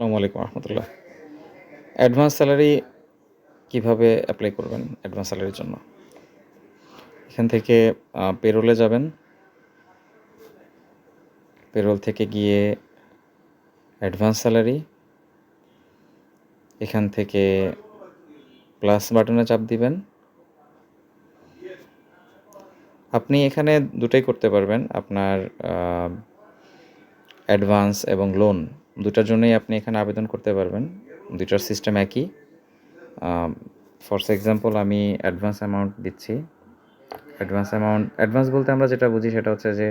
আসসালামু আলাইকুম রহমতুল্লাহ। অ্যাডভান্স স্যালারি কীভাবে অ্যাপ্লাই করবেন অ্যাডভান্স স্যালারির জন্য? এখান থেকে পেরোলে যাবেন। পেরোল থেকে গিয়ে অ্যাডভান্স স্যালারি এখান থেকে প্লাস বাটনে চাপ দিবেন। আপনি এখানে দুটাই করতে পারবেন, আপনার অ্যাডভান্স এবং লোন দুটার জন্যই আপনি এখানে আবেদন করতে পারবেন। দুটার সিস্টেম একই। ফর এক্সাম্পল আমি অ্যাডভান্স অ্যামাউন্ট দিচ্ছি। অ্যাডভান্স অ্যামাউন্ট অ্যাডভান্স বলতে আমরা যেটা বুঝি সেটা হচ্ছে যে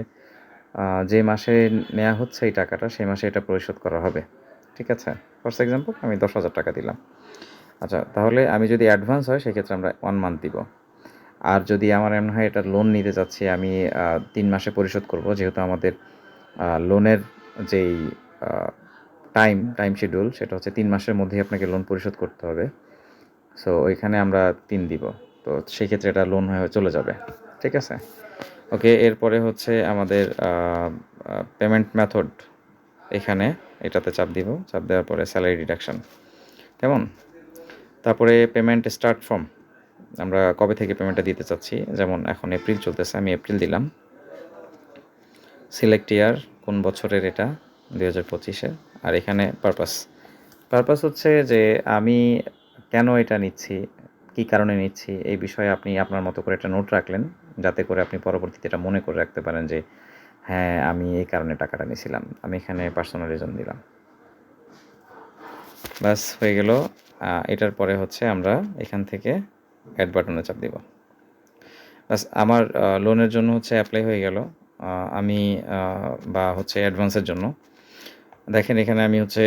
যে মাসে নেওয়া হচ্ছে এই টাকাটা, সেই মাসে এটা পরিশোধ করা হবে। ঠিক আছে? ফর এক্সাম্পল আমি দশ হাজার টাকা দিলাম। আচ্ছা তাহলে আমি যদি অ্যাডভান্স হয়, সেক্ষেত্রে আমরা ওয়ান মান্থ দিব। আর যদি আমার এমন হয়, এটা লোন নিতে চাচ্ছি আমি তিন মাসে পরিশোধ করব, যেহেতু আমাদের লোনের যেই টাইম টাইম শিডিউল, সেটা হচ্ছে তিন মাসের মধ্যেই আপনাকে লোন পরিশোধ করতে হবে। সো ওইখানে আমরা তিন দিব। তো সেই ক্ষেত্রে এটা লোন হয়ে চলে যাবে। ঠিক আছে? ওকে এরপরে হচ্ছে আমাদের পেমেন্ট মেথড এখানে এটাতে চাপ দিব। চাপ দেওয়ার পরে স্যালারি ডিডাকশন কেমন? তারপরে পেমেন্ট স্টার্ট ফর্ম আমরা কবে থেকে পেমেন্টটা দিতে চাচ্ছি? যেমন এখন এপ্রিল চলতেছে, আমি এপ্রিল দিলাম। সিলেক্ট ইয়ার কোন বছরের এটা? দুই হাজার পঁচিশে। আর এখানে পারপাস পারপাস হচ্ছে যে আমি কেন এটা নিচ্ছি, কী কারণে নিচ্ছি, এই বিষয়ে আপনি আপনার মতো করে একটা নোট রাখলেন, যাতে করে আপনি পরবর্তীতে এটা মনে করে রাখতে পারেন যে হ্যাঁ আমি এই কারণে টাকাটা নিয়েছিলাম আমি এখানে পার্সোনাল রিজন দিলাম। ব্যাস, হয়ে গেল। এটার পরে হচ্ছে আমরা এখান থেকে অ্যাড বাটনে চাপ দিব। ব্যাস, আমার লোনের জন্য হচ্ছে অ্যাপ্লাই হয়ে গেল। আমি বা হচ্ছে অ্যাডভান্সের জন্য দেখেন, এখানে আমি হচ্ছে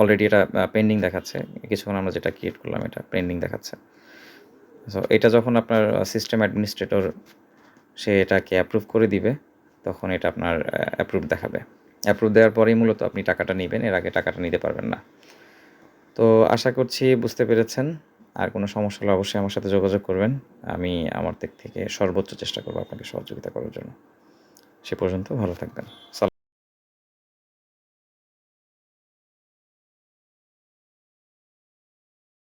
অলরেডি এটা পেন্ডিং দেখাচ্ছে। কিছুক্ষণ আমরা যেটা ক্রিয়েট করলাম, এটা পেন্ডিং দেখাচ্ছে। সো এটা যখন আপনার সিস্টেম অ্যাডমিনিস্ট্রেটর সে এটাকে অ্যাপ্রুভ করে দিবে, তখন এটা আপনার অ্যাপ্রুভ দেখাবে। অ্যাপ্রুভ দেওয়ার পরেই মূলত আপনি টাকাটা নেবেন, এর আগে টাকাটা নিতে পারবেন না। তো, আশা করছি বুঝতে পেরেছেন। আর কোনো সমস্যা হলে অবশ্যই আমার সাথে যোগাযোগ করবেন। আমি আমার দিক থেকে সর্বোচ্চ চেষ্টা করব আপনাকে সহযোগিতা করার জন্য। সে পর্যন্ত ভালো থাকবেন।